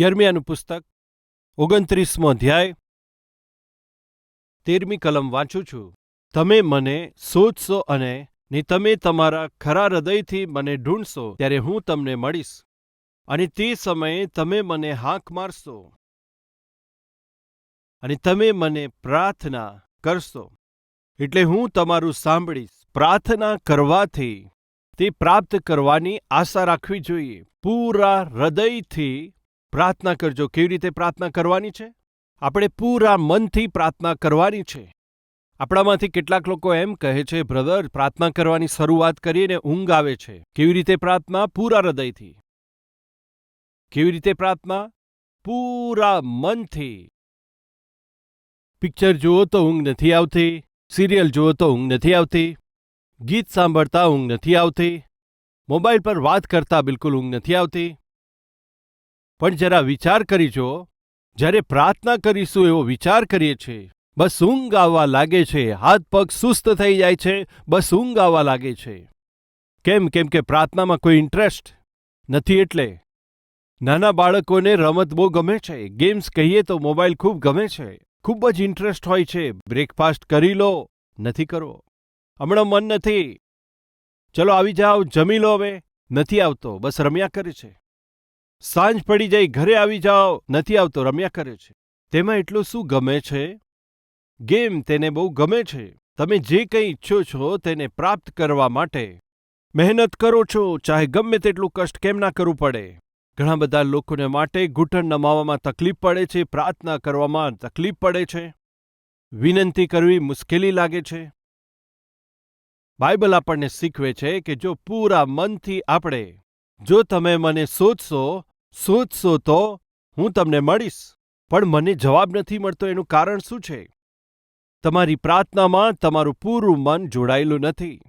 યર્મિયાનું પુસ્તક, ઓગણત્રીસમો અધ્યાય. તેરમી કલમ વાંચું છું. તમે મને શોધશો અને ને તમે તમારા ખરા હૃદયથી મને ઢૂંઢશો, ત્યારે હું તમને મળીશ. અને તે સમયે તમે મને હાંક મારશો. અને તમે મને પ્રાર્થના કરશો. એટલે હું તમારું સાંભળીશ. પ્રાર્થના કરવાથી, તે પ્રાપ્ત કરવાની આશા રાખવી જોઈએ. પૂરા હૃદયથી પ્રાર્થના કરજો. કેવી રીતે પ્રાર્થના કરવાની છે? આપણે પૂરા મનથી પ્રાર્થના કરવાની છે. આપણામાંથી કેટલાક લોકો એમ કહે છે, બ્રધર, પ્રાર્થના કરવાની શરૂઆત કરીને ઊંઘ આવે છે. કેવી રીતે પ્રાર્થના? પૂરા હૃદયથી. કેવી રીતે પ્રાર્થના? પૂરા મનથી. પિક્ચર જુઓ તો ઊંઘ નથી આવતી. સિરિયલ જુઓ તો ઊંઘ નથી આવતી. ગીત સાંભળતા ઊંઘ નથી આવતી. મોબાઈલ પર વાત કરતા બિલકુલ ઊંઘ નથી આવતી. પણ જરા વિચાર કરી જુઓ જ્યારે પ્રાર્થના કરીશું એવો વિચાર કરીએ છીએ. બસ ઊંઘ આવવા લાગે છે. હાથ પગ સુસ્ત થઈ જાય છે. બસ ઊંઘ આવવા લાગે છે. કેમ? કેમ કે પ્રાર્થનામાં કોઈ ઇન્ટરેસ્ટ નથી એટલે. નાના બાળકોને રમત બહુ ગમે છે. ગેમ્સ કહીએ તો મોબાઈલ ખૂબ ગમે છે. ખૂબ જ ઇન્ટરેસ્ટ હોય છે. બ્રેકફાસ્ટ કરી લો. નથી કરવો હમણાં મન નથી. ચલો આવી જાઓ. જમી લો હવે. નથી આવતો. બસ રમ્યા કરે છે. સાંજ પડી જાય, ઘરે આવી જાઓ. નથી આવતો, રમ્યા કરે છે. તેમાં એટલું શું ગમે છે? ગેમ તેને બહુ ગમે છે. તમે જે કંઈ ઈચ્છો છો તેને પ્રાપ્ત કરવા માટે. મહેનત કરો છો, ચાહે ગમે તેટલું કષ્ટ કેમ ના કરવું પડે. ઘણા બધા લોકોને માટે ઘૂંટણ નમાવવામાં તકલીફ પડે છે, પ્રાર્થના કરવામાં તકલીફ પડે છે. વિનંતી કરવી મુશ્કેલી લાગે છે. બાઇબલ આપણને શીખવે છે કે જો પૂરા મનથી આપણે, જો તમે મને શોધશો શોધશો તો હું તમને મળીશ, પણ મને જવાબ નથી મળતો એનું કારણ શું છે? તમારી પ્રાર્થનામાં તમારું પૂરું મન જોડાયેલું નથી.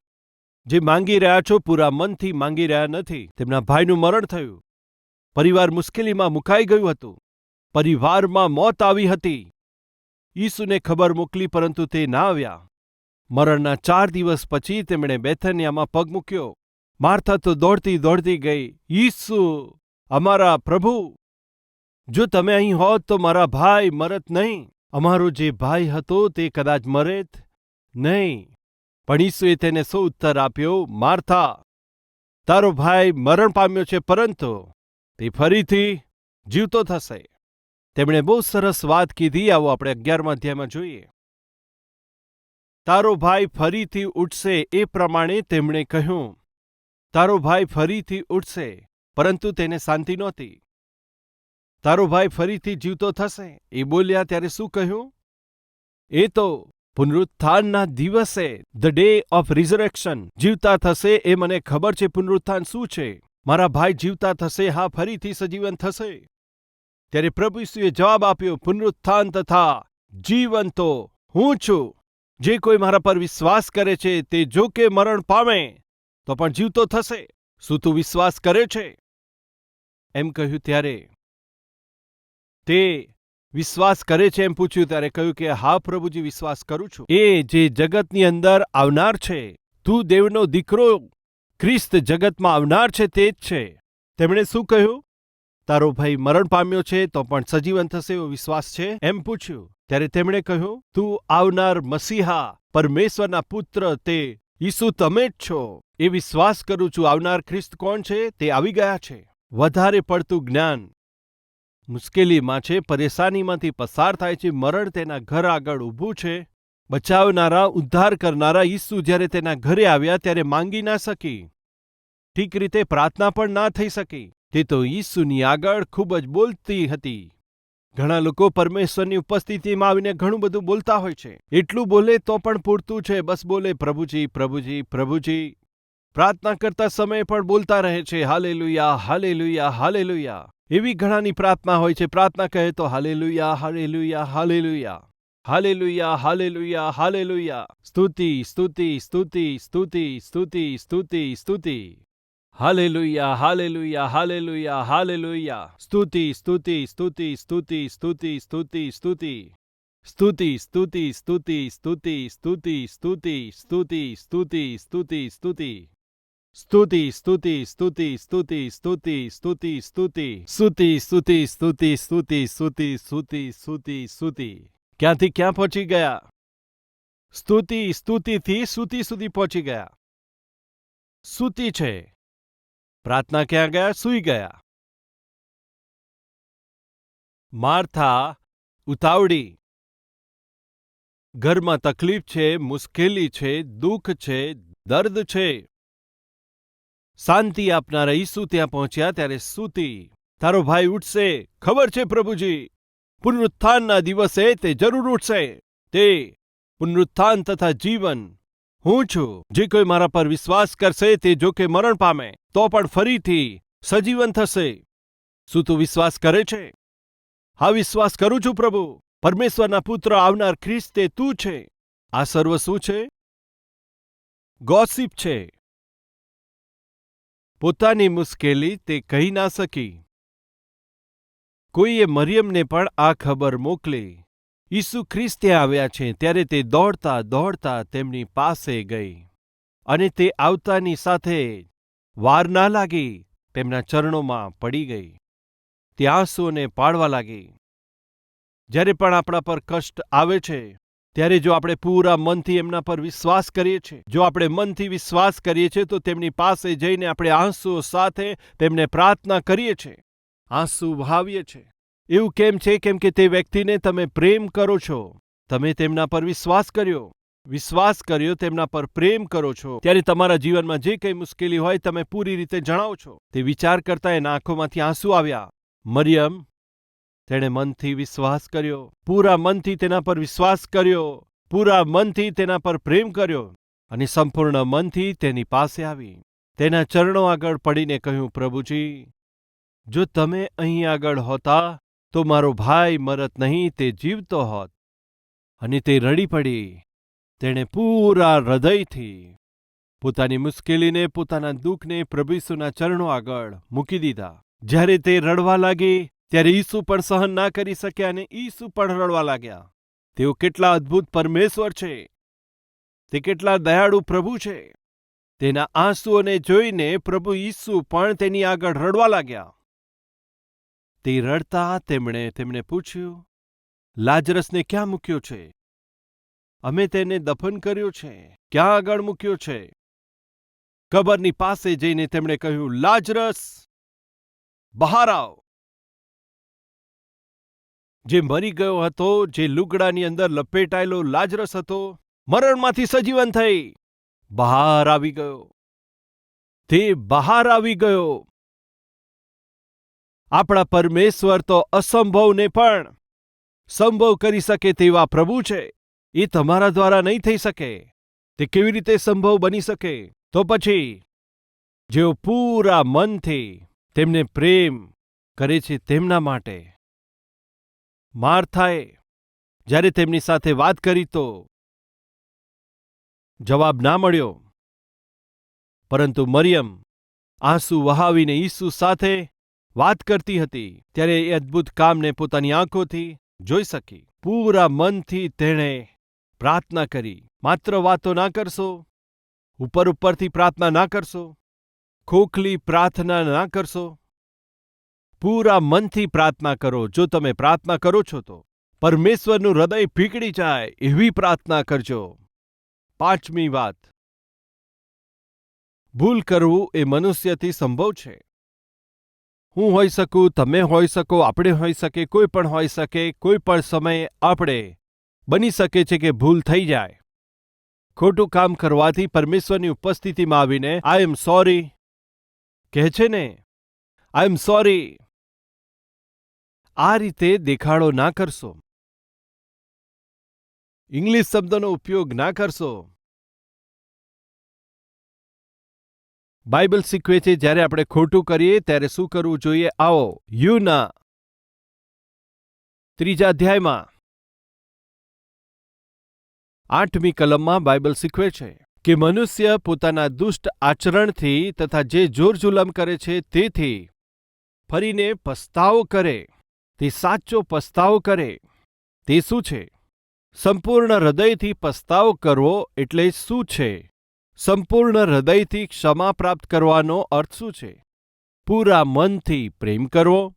જે માંગી રહ્યા છો પૂરા મનથી માંગી રહ્યા નથી. તેમના ભાઈનું મરણ થયું. પરિવાર મુશ્કેલીમાં મુકાઈ ગયું હતું. પરિવારમાં મોત આવી હતી. ઈસુને ખબર મોકલી પરંતુ તે ના આવ્યા. મરણના ચાર દિવસ પછી તેમણે બેથનિયામાં પગ મૂક્યો. માર્થા તો દોડતી દોડતી ગઈ. ઈસુ! અમારા પ્રભુ, જો તમે અહીં હોત તો મારા ભાઈ મરત નહીં. અમારો જે ભાઈ હતો તે કદાચ મરેત નહીં. પણ ઈસુએ તેને શું ઉત્તર આપ્યો, માર્થા, તારો ભાઈ મરણ પામ્યો છે પરંતુ તે ફરીથી જીવતો થશે. તેમણે બહુ સરસ વાત કીધી, આવો આપણે અગિયારમાં અધ્યાયમાં જોઈએ. તારો ભાઈ ફરીથી ઉઠશે એ પ્રમાણે તેમણે કહ્યું, તારો ભાઈ ફરીથી ઉઠશે. પરંતુ તેને શાંતિ નહોતી. તારો ભાઈ ફરીથી જીવતો થશે? એ બોલ્યા ત્યારે શું કહ્યું? એ તો પુનરુત્થાનના દિવસે ધ ડે ઓફ રિઝરેક્શન જીવતા થશે એ મને ખબર છે. પુનરુત્થાન શું છે? મારા ભાઈ જીવતા થશે, હા, ફરીથી સજીવન થશે. ત્યારે પ્રભુ ઈસુએ જવાબ આપ્યો, પુનરુત્થાન તથા જીવન તો હું છું. જે કોઈ મારા પર વિશ્વાસ કરે છે, તે જો કે મરણ પામે, તો પણ જીવતો થશે. શું તું વિશ્વાસ કરે છે? એમ કહ્યું ત્યારે તે વિશ્વાસ કરે છે એમ પૂછ્યું ત્યારે કહ્યું કે હા પ્રભુજી, વિશ્વાસ કરું છું. એ જે જગતની અંદર આવનાર છે, તું દેવનો દીકરો ખ્રિસ્ત જગતમાં આવનાર છે તે જ છે. તેમણે શું કહ્યું? તારો ભાઈ મરણ પામ્યો છે તો પણ સજીવન થશે એવો વિશ્વાસ છે? એમ પૂછ્યું. ત્યારે તેમણે કહ્યું, તું આવનાર મસીહા, પરમેશ્વરના પુત્ર, તે ઈસુ તમે જ છો. એ વિશ્વાસ કરું છું, આવનાર ખ્રિસ્ત કોણ છે? તે આવી ગયા છે. વધારે પડતું જ્ઞાન. મુશ્કેલીમાં છે, પરેશાનીમાંથી પસાર થાય છે, મરણ તેના ઘર આગળ ઊભું છે. બચાવનારા, ઉદ્ધાર કરનારા ઈસુ જ્યારે તેના ઘરે આવ્યા ત્યારે માંગી ના શકી. ઠીક રીતે પ્રાર્થના પણ ના થઈ શકી. તે તો ઈસુની આગળ ખૂબ જ બોલતી હતી. ઘણા લોકો પરમેશ્વરની ઉપસ્થિતિમાં આવીને ઘણું બધું બોલતા હોય છે. એટલું બોલે તો પણ પૂરતું છે. બસ બોલે, પ્રભુજી પ્રભુજી પ્રભુજી. પ્રાર્થના કરતા સમયે પણ બોલતા રહે છે હાલેલુયા હાલેલુયા હાલેલુયા એવી ઘણાની પ્રાર્થના હોય છે પ્રાર્થના કહે તો hallelujah hallelujah hallelujah hallelujah hallelujah hallelujah સ્તુતિ સ્તુતિ સ્તુતિ સ્તુતિ સ્તુતિ સ્તુતિ સ્તુતિ હાલેલુયા હાલેલુયા હાલેલુયા હાલેલુયા સ્તુતિ સ્તુતિ સ્તુતિ સ્તુતિ સ્તુતિ સ્તુતિ સ્તુતિ સ્તુતિ સ્તુતિ સ્તુતિ સ્તુતિ સ્તુતિ સ્તુતિ સ્તુતિ સ્તુતિ સ્તુતિ સ્તુતિ સ્તુતિ સ્તુતિ સ્તુતિ સ્તુતિ સ્તુતિ સ્તુતિ સ્તુતિ. સ્તુતિ સ્તુતિ સ્તુતિ સ્તુતિ સ્તુતિ સ્તુતિ સ્તુતિ સ્તુતિ ક્યાંથી ક્યાં પહોંચી ગયા? સ્તુતિ, સ્તુતિથી સુતિ સુધી પહોંચી ગયા. સુતિ છે. પ્રાર્થના ક્યાં ગયા? સૂઈ ગયા. માર્થા, ઉતાવળી. ઘરમાં તકલીફ છે, મુશ્કેલી છે, દુઃખ છે, દર્દ છે. શાંતિ આપનારા ઈસુ ત્યાં પહોંચ્યા ત્યારે સૂતી, તારો ભાઈ ઉઠશે, ખબર છે પ્રભુજી. પુનરુત્થાનના દિવસે તે જરૂર ઉઠશે. તે પુનરુત્થાન તથા જીવન. હું છું. જે કોઈ મારા પર વિશ્વાસ કરશે તે જો કે મરણ પામે, તો પણ ફરીથી સજીવન થશે. શું તું વિશ્વાસ કરે છે? હા, વિશ્વાસ કરું છું પ્રભુ. પરમેશ્વરના પુત્ર આવનાર ખ્રિસ્ત તે છે. આ સર્વ શું છે? ગોસિપ છે. પોતાની મુશ્કેલી તે કહી ના શકી. કોઈએ મરિયમને પણ આ ખબર મોકલી. ઈસુ ખ્રિસ્તે આવ્યા છે ત્યારે તે દોડતા દોડતા તેમની પાસે ગઈ. અને તે આવતાની સાથે વાર ના લાગી, તેમના ચરણોમાં પડી ગઈ. તે આંસુઓને પાડવા લાગી. જ્યારે પણ આપણા પર કષ્ટ આવે છે ત્યારે જો આપણે પૂરા મનથી એમના પર વિશ્વાસ કરીએ છીએ, જો આપણે મનથી વિશ્વાસ કરીએ છીએ, તો તેમની પાસે જઈને આપણે આંસુઓ સાથે તેમને પ્રાર્થના કરીએ છીએ. આંસુ વહાવીએ છીએ. એવું કેમ છે? કેમ કે તે વ્યક્તિને તમે પ્રેમ કરો છો. તમે તેમના પર વિશ્વાસ કર્યો. વિશ્વાસ કર્યો, તેમના પર પ્રેમ કરો છો. ત્યારે તમારા જીવનમાં જે કંઈ મુશ્કેલી હોય, તમે પૂરી રીતે જણાવો છો. તે વિચાર કરતા એના આંખોમાંથી આંસુ આવ્યા. મરિયમ તેણે મનથી વિશ્વાસ કર્યો. પૂરા મનથી તેના પર વિશ્વાસ કર્યો. પૂરા મનથી તેના પર પ્રેમ કર્યો અને સંપૂર્ણ મનથી તેની પાસે આવી. તેના ચરણો આગળ પડીને કહ્યું, પ્રભુજી, જો તમે અહીં આગળ હોતા, તો મારો ભાઈ મરત નહીં, તે જીવતો હોત અને તે રડી પડી. તેણે પૂરા હૃદયથી પોતાની મુશ્કેલીને, પોતાના દુઃખને પ્રભુસુના ચરણો આગળ મૂકી દીધા. જ્યારે તે રડવા લાગી ત્યારે ઈસુ પણ સહન ના કરી શક્યા અને ઈસુ પણ રડવા લાગ્યા. તેઓ કેટલા અદ્ભુત પરમેશ્વર છે. તે કેટલા દયાળુ પ્રભુ છે. તેના આંસુઓને જોઈને પ્રભુ ઈસુ પણ તેની આગળ રડવા લાગ્યા. તે રડતા તેમણે તેમને પૂછ્યું, લાજરસને ક્યાં મૂક્યો છે? અમે તેને દફન કર્યો છે. ક્યાં આગળ મૂક્યો છે? કબરની પાસે જઈને તેમણે કહ્યું, લાજરસ, બહાર આવ. જે મરી ગયો હતો, જે લુગડાની અંદર લપેટાયેલો લાજરસ હતો, મરણમાંથી સજીવન થઈ, બહાર આવી ગયો. તે બહાર આવી ગયો. આપણા પરમેશ્વર તો અસંભવને પણ સંભવ કરી શકે તેવા પ્રભુ છે. એ તમારા દ્વારા નહીં થઈ શકે. તે કેવી રીતે સંભવ બની શકે? તો પછી, જેઓ પૂરા મનથી તેમને પ્રેમ કરે છે તેમના માટે માર્થાએ જ્યારે તેમની સાથે વાત કરી તો જવાબ ના મળ્યો. પરંતુ મરિયમ આંસુ વહાવીને ઈસુ સાથે વાત કરતી હતી. ત્યારે એ અદ્ભુત કામને પોતાની આંખોથી જોઈ શકી. પૂરા મનથી તેણે પ્રાર્થના કરી, માત્ર વાતો ના કરશો. ઉપર ઉપરથી પ્રાર્થના ના કરશો. ખોખલી પ્રાર્થના ના કરશો. પૂરા મનથી પ્રાર્થના કરો. જો તમે પ્રાર્થના કરો છો તો પરમેશ્વરનું હૃદય પીગળી જાય એવી પ્રાર્થના કરજો. પાંચમી વાત. ભૂલ કરવું એ મનુષ્યથી સંભવ છે. હું હોઈ શકું, તમે હોઈ શકો, આપણે હોઈ શકે કોઈ પણ હોઈ શકે, કોઈ પણ સમયે આપણે બની શકે છે કે ભૂલ થઈ જાય. ખોટું કામ કરવાથી પરમેશ્વરની ઉપસ્થિતિમાં આવીને આઈ એમ સોરી કહે છે ને? આઈ એમ સોરી આ રીતે દેખાડો ના કરશો. ઇંગ્લિશ શબ્દનો ઉપયોગ ના કરશો. બાઇબલ શીખવે છે, જ્યારે આપણે ખોટું કરીએ, ત્યારે શું કરવું જોઈએ? આવો, યુના. ત્રીજા અધ્યાયમાં. આઠમી કલમમાં બાઇબલ શીખવે છે કે મનુષ્ય પોતાના દુષ્ટ આચરણથી તથા જે જોરજુલમ કરે છે, તેથી ફરીને પસ્તાવો કરે. તે સાચો પસ્તાવો કરે. તે શું છે? સંપૂર્ણ હૃદયથી પસ્તાવો કરવો એટલે શું છે? સંપૂર્ણ હૃદયથી ક્ષમા પ્રાપ્ત કરવાનો અર્થ શું છે? પૂરા મનથી પ્રેમ કરવો.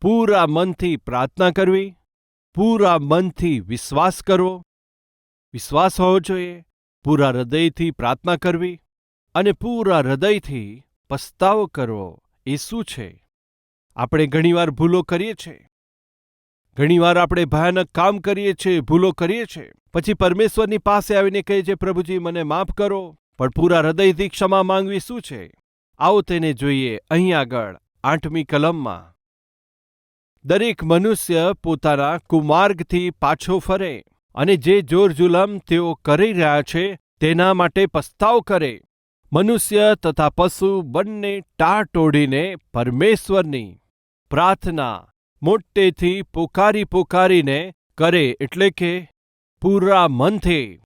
પૂરા મનથી પ્રાર્થના કરવી. પૂરા મનથી વિશ્વાસ કરવો. વિશ્વાસ હોવો જોઈએ. પૂરા હૃદયથી પ્રાર્થના કરવી. અને પૂરા હૃદયથી પસ્તાવો કરવો એ શું છે? આપણે ઘણીવાર ભૂલો કરીએ છીએ. ઘણીવાર આપણે ભયાનક કામ કરીએ છીએ, ભૂલો કરીએ છીએ. પછી પરમેશ્વરની પાસે આવીને કહીએ છે, પ્રભુજી, મને માફ કરો, પણ પૂરા હૃદયથી ક્ષમા માંગવી શું છે? આવો તેને જોઈએ, અહીં આગળ, આઠમી કલમમાં. દરેક મનુષ્ય પોતાના કુમાર્ગથી પાછો ફરે અને જે જોરજુલમ તેઓ કરી રહ્યા છે, તેના માટે પસ્તાવ કરે. મનુષ્ય તથા પશુ બંને ટાટોડીને પરમેશ્વરની પ્રાર્થના મોટેથી પોકારી પોકારીને કરે એટલે કે પૂરા મનથી.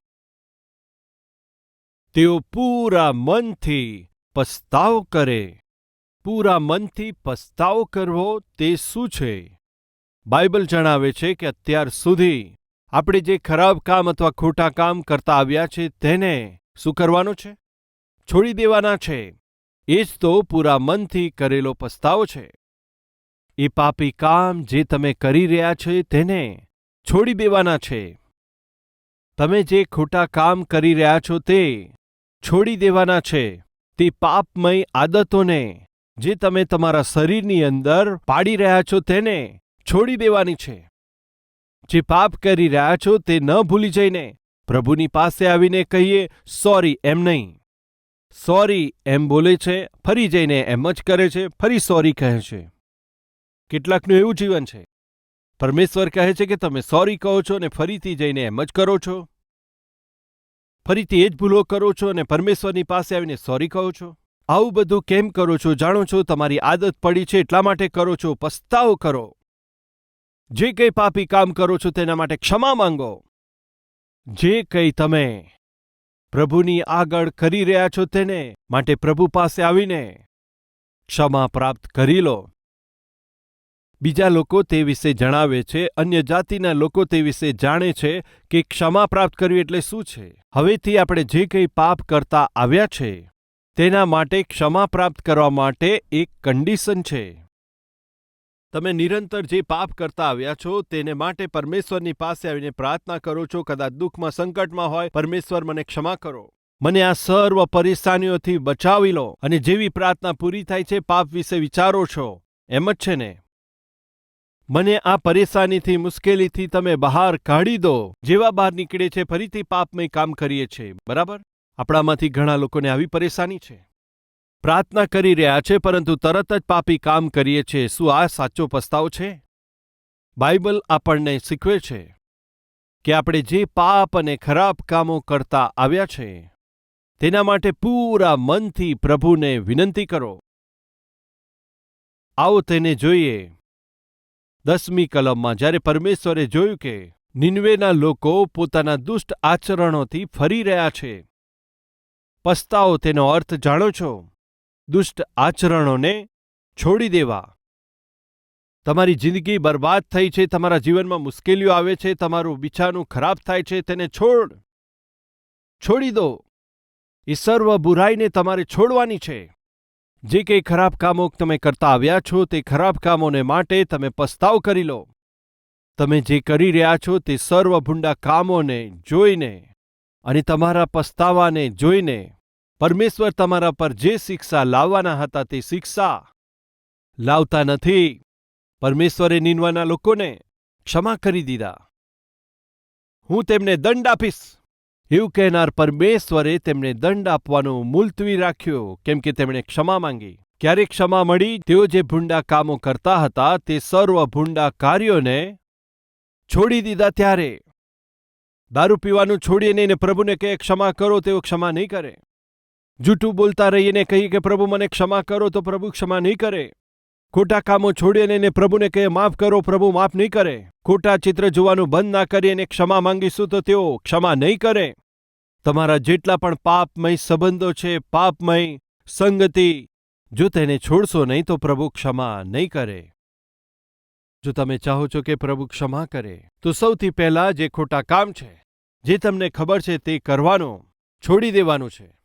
તેઓ પૂરા મનથી પસ્તાવ કરે. પૂરા મનથી પસ્તાવ કરવો તે શું છે? બાઇબલ જણાવે છે કે અત્યાર સુધી આપણે જે ખરાબ કામ અથવા ખોટા કામ કરતા આવ્યા છે તેને શું કરવાનું છે? છોડી દેવાના છે. એ જ તો પૂરા મનથી કરેલો પસ્તાવો છે. એ પાપી કામ જે તમે કરી રહ્યા છો તેને છોડી દેવાના છે. તમે જે ખોટા કામ કરી રહ્યા છો તે છોડી દેવાના છે. તે પાપમય આદતોને જે તમે તમારા શરીરની અંદર પાડી રહ્યા છો તેને છોડી દેવાની છે. જે પાપ કરી રહ્યા છો તે ન ભૂલી જઈને પ્રભુની પાસે આવીને કહીએ, સોરી, એમ નહીં. સોરી, એમ બોલે છે, ફરી જઈને એમ જ કરે છે, ફરી સોરી કહે છે. કેટલાકનું એવું જીવન છે. પરમેશ્વર કહે છે કે તમે સોરી કહો છો અને ફરીથી જઈને એમ જ કરો છો. ફરીથી એ જ ભૂલો કરો છો અને પરમેશ્વરની પાસે આવીને સોરી કહો છો. આવું બધું કેમ કરો છો? જાણો છો, તમારી આદત પડી છે, એટલા માટે કરો છો. પસ્તાવો કરો. જે કંઈ પાપી કામ કરો છો, તેના માટે ક્ષમા માંગો. જે કંઈ તમે પ્રભુની આગળ કરી રહ્યા છો, તેને માટે પ્રભુ પાસે આવીને ક્ષમા પ્રાપ્ત કરી લો. બીજા લોકો તે વિશે જણાવે છે, અન્ય જાતિના લોકો તે વિશે જાણે છે કે ક્ષમા પ્રાપ્ત કરવી એટલે શું છે. હવેથી આપણે જે કંઈ પાપ કરતા આવ્યા છે, તેના માટે ક્ષમા પ્રાપ્ત કરવા માટે એક કન્ડિશન છે. તમે નિરંતર જે પાપ કરતા આવ્યા છો, તેને માટે પરમેશ્વરની પાસે આવીને પ્રાર્થના કરો છો, કદાચ દુઃખમાં, સંકટમાં હોય, પરમેશ્વર મને ક્ષમા કરો. મને આ સર્વ પરેશાનીઓથી બચાવી લો અને જેવી પ્રાર્થના પૂરી થાય છે, પાપ વિશે વિચારો છો. એમ જ છે ને? મને આ પરેશાનીથી, મુશ્કેલીથી તમે બહાર કાઢી દો. જેવા બહાર નીકળે છે, ફરીથી પાપમય કામ કરીએ છીએ બરાબર? આપણામાંથી ઘણા લોકોને આવી પરેશાની છે. પ્રાર્થના કરી રહ્યા છે, પરંતુ તરત જ પાપી કામ કરીએ છીએ શું આ સાચો પસ્તાવ છે? બાઇબલ આપણને શીખવે છે કે આપણે જે પાપ અને ખરાબ કામો કરતા આવ્યા છે, તેના માટે પૂરા મનથી પ્રભુને વિનંતી કરો. આવો તેને જોઈએ. દસમી કલમમાં જ્યારે પરમેશ્વરે જોયું કે નિન્વેના લોકો પોતાના દુષ્ટ આચરણોથી ફરી રહ્યા છે. પસ્તાવો તેનો અર્થ જાણો છો? દુષ્ટ આચરણોને છોડી દેવા. તમારી જિંદગી બરબાદ થઈ છે, તમારા જીવનમાં મુશ્કેલીઓ આવે છે, તમારું બિછાનું ખરાબ થાય છે, તેને છોડ. છોડી દો. એ સર્વ બુરાઈને તમારે છોડવાની છે. જે કંઈ ખરાબ કામો તમે કરતા આવ્યા છો તે ખરાબ કામોને માટે તમે પસ્તાવ કરી લો. તમે જે કરી રહ્યા છો તે સર્વ ભૂંડા કામોને જોઈને અને તમારા પસ્તાવાને જોઈને પરમેશ્વર તમારા પર જે શિક્ષા લાવવાના હતા તે શિક્ષા લાવતા નથી. પરમેશ્વરે નીનવાના લોકોને ક્ષમા કરી દીધા. હું તેમને દંડ આપીશ. એવું કહેનાર પરમેશ્વરે તેમને દંડ આપવાનું મુલતવી રાખ્યો, કેમ કે તેમણે ક્ષમા માંગી. ક્યારે ક્ષમા મળી? તેઓ જે ભૂંડા કામો કરતા હતા, તે સર્વ ભૂંડા કાર્યોને છોડી દીધા ત્યારે. દારૂ પીવાનું છોડીને એને પ્રભુને કહે, ક્ષમા કરો. તેઓ ક્ષમા નહીં કરે. જૂઠું બોલતા રહીને કહીએ કે, પ્રભુ, મને ક્ષમા કરો. તો પ્રભુ ક્ષમા નહીં કરે. ખોટા કામો છોડીને એને પ્રભુને કહે, માફ કરો પ્રભુ, માફ નહીં કરે. ખોટા ચિત્ર જોવાનું બંધ ના કરી એને ક્ષમા માંગીશું તો તેઓ ક્ષમા નહીં કરે. તમારા જેટલા પણ પાપમય સંબંધો છે, પાપમય સંગતિ, જો તેને છોડશો નહીં તો પ્રભુ ક્ષમા નહીં કરે. જો તમે ચાહો છો કે પ્રભુ ક્ષમા કરે, તો સૌથી પહેલાં જે ખોટા કામ છે, જે તમને ખબર છે તે કરવાનું, છોડી દેવાનું છે.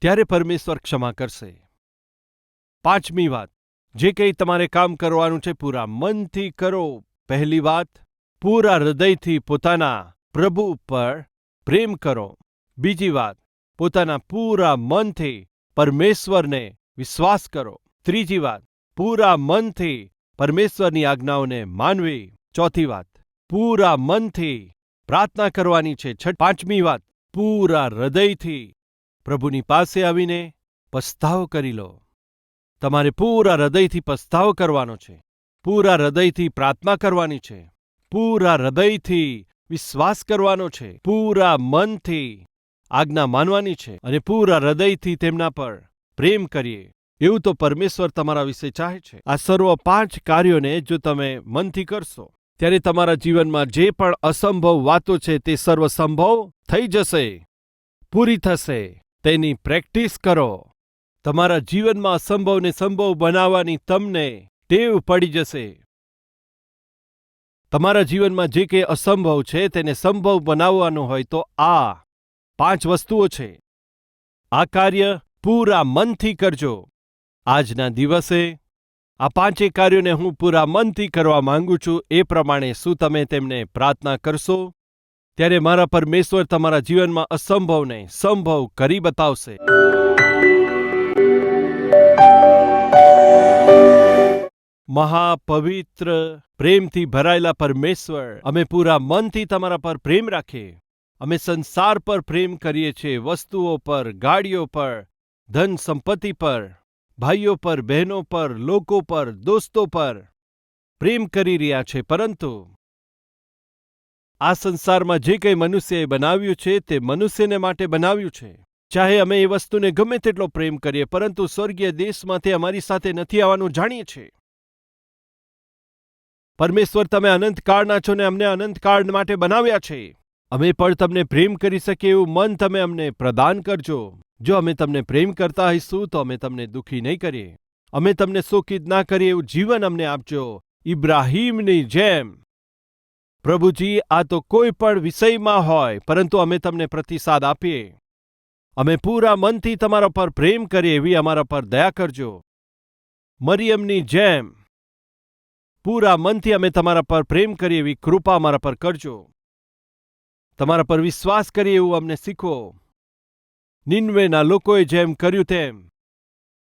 ત્યારે પરમેશ્વર ક્ષમા કરશે. પાંચમી વાત. જે કંઈ તમારે કામ કરવાનું છે, પૂરા મનથી કરો. પહેલી વાત, પૂરા હૃદયથી પોતાના પ્રભુ પર પ્રેમ કરો. બીજી વાત, પોતાના પૂરા મનથી પરમેશ્વરને વિશ્વાસ કરો. ત્રીજી વાત, પૂરા મનથી પરમેશ્વરની આજ્ઞાઓને માનવી. ચોથી વાત, પૂરા મનથી પ્રાર્થના કરવાની છે. છઠ પાંચમી વાત, પૂરા હૃદયથી પ્રભુની પાસે આવીને પસ્તાવો કરી લો. તમારે પૂરા હૃદયથી પસ્તાવો કરવાનો છે. પૂરા હૃદયથી પ્રાર્થના કરવાની છે. પૂરા હૃદયથી વિશ્વાસ કરવાનો છે. પૂરા મનથી આજ્ઞા માનવાની છે અને પૂરા હૃદયથી તેમના પર પ્રેમ કરીએ. એવું તો પરમેશ્વર તમારા વિશે ચાહે છે. આ સર્વ પાંચ કાર્યોને જો તમે મનથી કરશો, ત્યારે તમારા જીવનમાં જે પણ અસંભવ વાતો છે તે સર્વસંભવ થઈ જશે. પૂરી થશે. તેની પ્રેક્ટિસ કરો. તમારા જીવનમાં અસંભવને સંભવ બનાવવાની તમને ટેવ પડી જશે. તમારા જીવનમાં જે કંઈ અસંભવ છે તેને સંભવ બનાવવાનું હોય તો આ પાંચ વસ્તુઓ છે. આ કાર્ય પૂરા મનથી કરજો. આજના દિવસે આ પાંચેય કાર્યોને હું પૂરા મનથી કરવા માંગુ છું. એ પ્રમાણે શું તમે તેમને પ્રાર્થના કરશો? ત્યારે મારા પરમેશ્વર તમારા જીવનમાં અસંભવને સંભવ કરી બતાવશે. મહાપવિત્ર પ્રેમથી ભરાયેલા પરમેશ્વર, અમે પૂરા મનથી તમારા પર પ્રેમ રાખીએ. અમે સંસાર પર પ્રેમ કરીએ છીએ, વસ્તુઓ પર, ગાડીઓ પર, ધન સંપત્તિ પર, ભાઈઓ પર, બહેનો પર, લોકો પર, દોસ્તો પર પ્રેમ કરી રહ્યા છે, પરંતુ આ સંસારમાં જે કંઈ મનુષ્યએ બનાવ્યું છે, તે મનુષ્યને માટે બનાવ્યું છે. ચાહે અમે એ વસ્તુને ગમે તેટલો પ્રેમ કરીએ, પરંતુ સ્વર્ગીય દેશમાં તે અમારી સાથે નથી આવવાનું જાણીએ છીએ. પરમેશ્વર તમે અનંતકાળના છો ને અમને અનંતકાળ માટે બનાવ્યા છે. અમે પણ તમને પ્રેમ કરી શકીએ એવું મન તમે અમને પ્રદાન કરજો. જો અમે તમને પ્રેમ કરતા હઈશું તો અમે તમને દુઃખી નહીં કરીએ. અમે તમને શોકિત ના કરીએ એવું જીવન અમને આપજો. ઇબ્રાહીમની જેમ. પ્રભુજી, આ તો કોઈ પણ વિષયમાં હોય, પરંતુ અમે તમને પ્રતિસાદ આપીએ. અમે પૂરા મનથી તમારા પર પ્રેમ કરીએ એવી અમારા પર દયા કરજો. મરિયમની જેમ. પૂરા મનથી અમે તમારા પર પ્રેમ કરીએ એવી કૃપા અમારા પર કરજો. તમારા પર વિશ્વાસ કરીએ એવું અમને શીખો નિન્વેના લોકોએ જેમ કર્યું તેમ,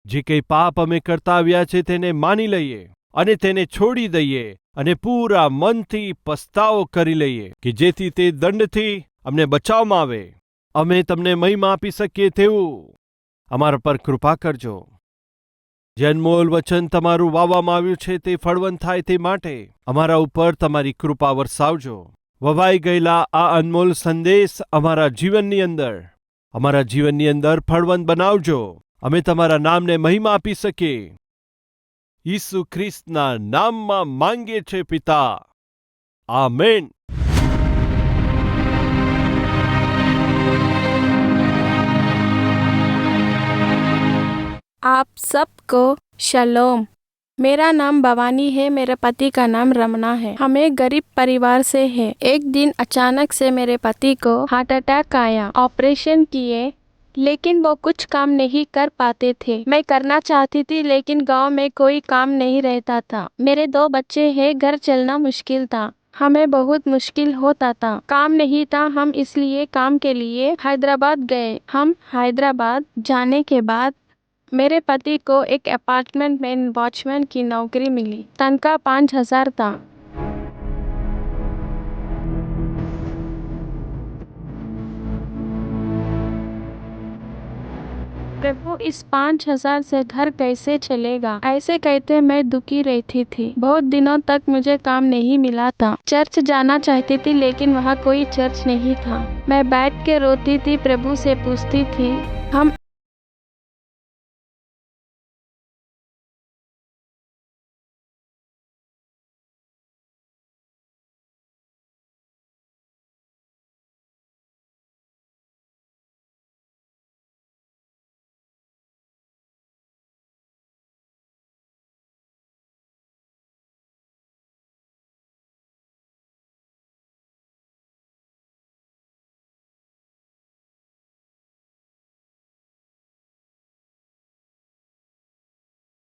જે કંઈ પાપ અમે કરતા આવ્યા છે તેને માની લઈએ અને તેને છોડી દઈએ અને પૂરા મનથી પસ્તાવો કરી લઈએ કે જેથી તે દંડથી અમને બચાવમાં આવે. અમે તમને મહિમા આપી શકીએ તેવું. અમારા પર કૃપા કરજો. જે અનમોલ વચન તમારું વાવવામાં આવ્યું છે તે ફળવંત થાય તે માટે અમારા ઉપર તમારી કૃપા વરસાવજો. વવાઈ ગયેલા આ અનમોલ સંદેશ અમારા જીવનની અંદર. અમારા જીવનની અંદર ફળવંત બનાવજો. અમે તમારા નામને મહિમા આપી શકીએ. ઈસુ ખ્રિસ્તના નામમાં માંગીએ છે પિતા. આમેન. आप सबको शलोम। मेरा नाम भवानी है, मेरे पति का नाम रमना है। हम गरीब परिवार से है। एक दिन अचानक से मेरे पति को हार्ट अटैक आया, ऑपरेशन किए, लेकिन वो कुछ काम नहीं कर पाते थे। मैं करना चाहती थी, लेकिन गाँव में कोई काम नहीं रहता था। मेरे दो बच्चे हैं, घर चलना मुश्किल था। हमें बहुत मुश्किल होता था। काम नहीं था, हम इसलिए काम के लिए हैदराबाद गए। हम हैदराबाद जाने के बाद मेरे पति को एक अपार्टमेंट में वॉचमैन की नौकरी मिली। तनख्वाह पाँच हज़ार था। प्रभु इस पाँच हज़ार से घर कैसे चलेगा? ऐसे कहते मैं दुखी रहती थी। बहुत दिनों तक मुझे काम नहीं मिला था। चर्च जाना चाहती थी, लेकिन वहाँ कोई चर्च नहीं था। मैं बैठ के रोती थी, प्रभु से पूछती थी, हम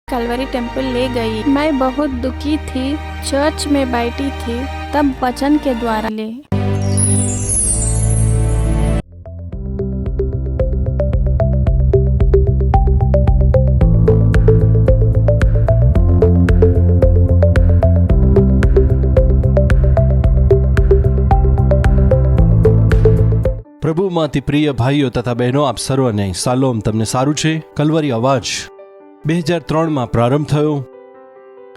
कलवरी टेम्पल ले गई मैं बहुत दुखी थी चर्च में बैठी थी तब वचन के द्वारा ले પ્રભુમાંથી પ્રિય ભાઈઓ તથા બહેનો આપ સર્વને સાલોમ તમને સારું છે કલવરી અવાજ બે હજાર ત્રણમાં પ્રારંભ થયો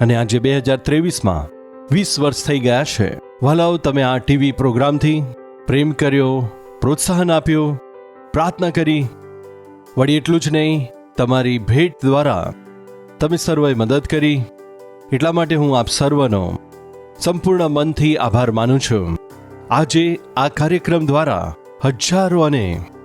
અને આજે બે હજાર ત્રેવીસમાં વીસ વર્ષ થઈ ગયા છે. વાલાઓ, તમે આ ટીવી પ્રોગ્રામથી પ્રેમ કર્યો, પ્રોત્સાહન આપ્યો, પ્રાર્થના કરી. વળી એટલું જ નહીં, તમારી ભેટ દ્વારા તમે સર્વે મદદ કરી. એટલા માટે હું આપ સર્વનો સંપૂર્ણ મનથી આભાર માનું છું. આજે આ કાર્યક્રમ દ્વારા હજારો અને